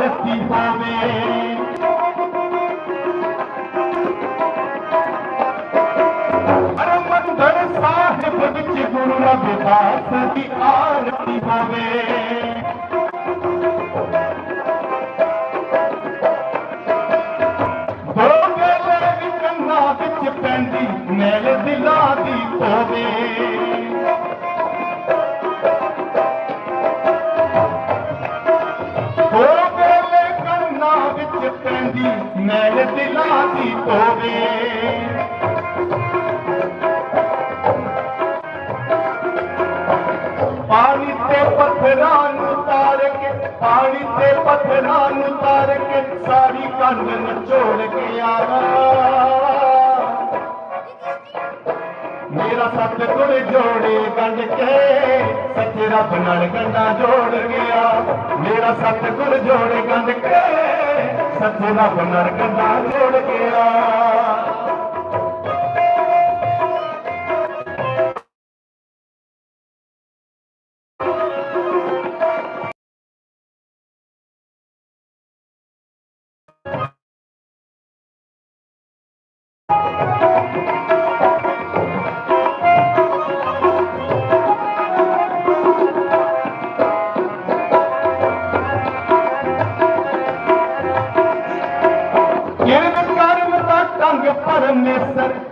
آرتي ڀي به ڪچ پي پوي ਮੈਲ ਦਿਲਾਂ ਦੀ ਹੋਵੇ ਪਾਣੀ ਤੇ ਪੱਥਰਾਂ ਨੂੰ ਤਾਰ ਕੇ, ਪਾਣੀ ਤੇ ਪੱਥਰਾਂ ਨੂੰ ਤਾਰ ਕੇ, ਸਾਰੀ ਕੰਨ ਨਿਚੋੜ ਕੇ ਆਵਾ। ਮੇਰਾ ਸਤਿਗੁਰ ਜੋੜੇ ਗੰਢ ਕੇ, ਸੱਚੇ ਰੱਬ ਨਾਲ ਗੰਢਾਂ ਜੋੜ ਗਿਆ ਮੇਰਾ ਸਤਿਗੁਰ ਜੋੜੇ ਗੰਢ ਕੇ ਸੱਚੇ ਰੱਬ ਨਾਲ ਗੰਢਾਂ ਜੋੜ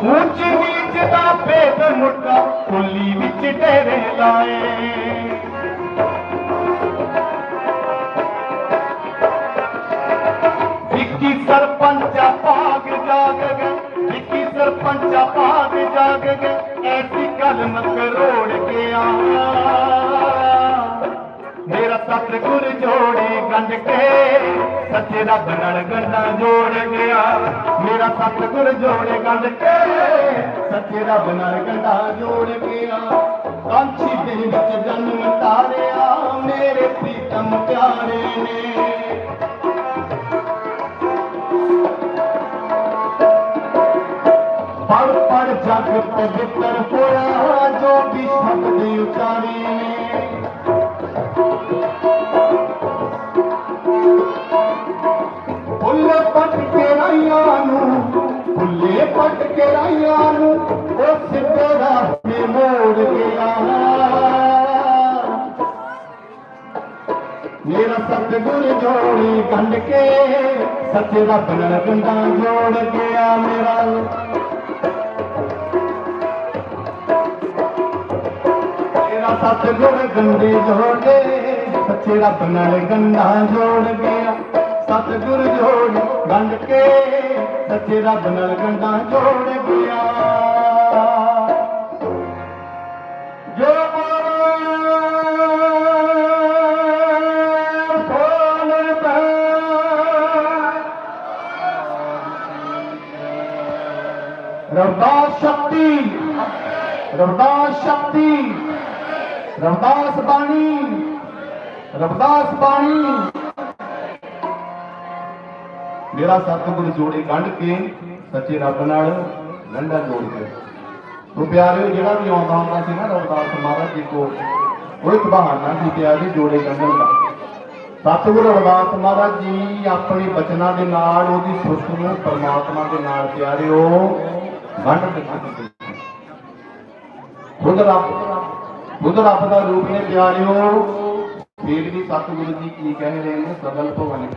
ਉੱਚ ਨੀਚ ਦਾ ਭੇਦ ਮੁੱਢਾ ਕੁੱਲੀ ਵਿੱਚ ਡੇਰੇ ਲਾਏ। ਵਿੱਕੀ ਸਰਪੰਚਾ ਭਾਗ ਜਾਗ ਗਏ, ਵਿੱਕੀ ਸਰਪੰਚਾ ਭਾਗ ਜਾਗ ਗਏ, ਐਸੀ ਗੱਲ ਕਰੋੜ ਜੋੜੇ ਗੰਢ ਕੇ ਸੱਚੇ ਰੱਬ ਨਾਲ ਗੰਢਾਂ ਜੋੜ ਗਿਆ। ਮੇਰਾ ਸਤਿਗੁਰ ਜੋੜੇ ਗੰਢ ਕੇ ਸੱਚੇ ਰੱਬ ਨਾਲ ਗੰਢਾਂ ਜੋੜ ਗਿਆ। ਕਾਂਛੀ ਦੇ ਵਿੱਚ ਜਨਮ ਤਾਰਿਆ, ਮੇਰੇ ਪ੍ਰੀਤਮ ਪਿਆਰੇ ਨੇ। ਪੜ ਪੜ ਜਗ ਪਵਿੱਤਰ ਹੋਇਆ, ਜੋ ਵੀ ਸ਼ਬਦ ਉਚਾਰੇ ਪੱਟ ਨੂੰ, ਉਹ ਸਿੱਧੇ ਰਾਹ ਮੋੜ ਗਿਆ। ਮੇਰਾ ਸਤਿਗੁਰ ਜੋੜੀ ਗੰਢ ਕੇ, ਸੱਚੇ ਰੱਬ ਨਾਲ ਗੰਢਾਂ ਜੋੜ ਗਿਆ ਮੇਰਾ। ਮੇਰਾ ਸਤਿਗੁਰ ਗੰਢੇ ਜੋੜੇ, ਸੱਚੇ ਰੱਬ ਨਾਲ ਗੰਢਾਂ ਜੋੜ ਗਿਆ। ਸਤਿਗੁਰ ਜੋੜ ਗੰਢ ਕੇ ਸੱਚੇ ਰੱਬ ਨਾਲ ਗੰਢਾਂ ਜੋੜ ਗਿਆ। ਜੋ ਬੋਲ ਰਵਦਾਸ ਸ਼ਕਤੀ ਰਵਦਾਸ ਸ਼ਕਤੀ, ਰਵਦਾਸ ਬਾਣੀ ਰਵਦਾਸ ਬਾਣੀ। ਮੇਰਾ ਸਤਿਗੁਰ ਜੋੜੇ ਕੱਢ ਕੇ ਸੱਚੇ ਰੱਬ ਨਾਲ ਗੰਢਾ ਜੋੜ ਕੇ। ਤੋ ਪਿਆਰਿਓ, ਜਿਹੜਾ ਵੀ ਆਉਂਦਾ ਹੁੰਦਾ ਸੀ ਨਾ ਰਵਦਾਸ ਮਹਾਰਾਜ ਜੀ ਕੋ ਉਹ ਇੱਕ ਬਹਾਨਾ ਸੀ ਪਿਆਰੇ ਜੋੜੇ ਗੰਢਣ ਦਾ। ਸਤਿਗੁਰ ਰਵਦਾਸ ਮਹਾਰਾਜ ਜੀ ਆਪਣੇ ਬਚਨਾਂ ਦੇ ਨਾਲ, ਉਹਦੀ ਸੁਰਤ ਨੂੰ ਪਰਮਾਤਮਾ ਦੇ ਨਾਲ ਪਿਆਰਿਓ, ਵੰਡ ਦਿੱਤੀ ਖੁਦ ਰੱਬ ਖੁਦ ਰੱਬ ਦਾ ਰੂਪ ਨੇ ਪਿਆਰਿਓ। ਫੇਰ ਵੀ ਸਤਿਗੁਰੂ ਜੀ ਕੀ ਕਹਿ ਰਹੇ ਨੇ, ਸਗਲ ਭਵਨ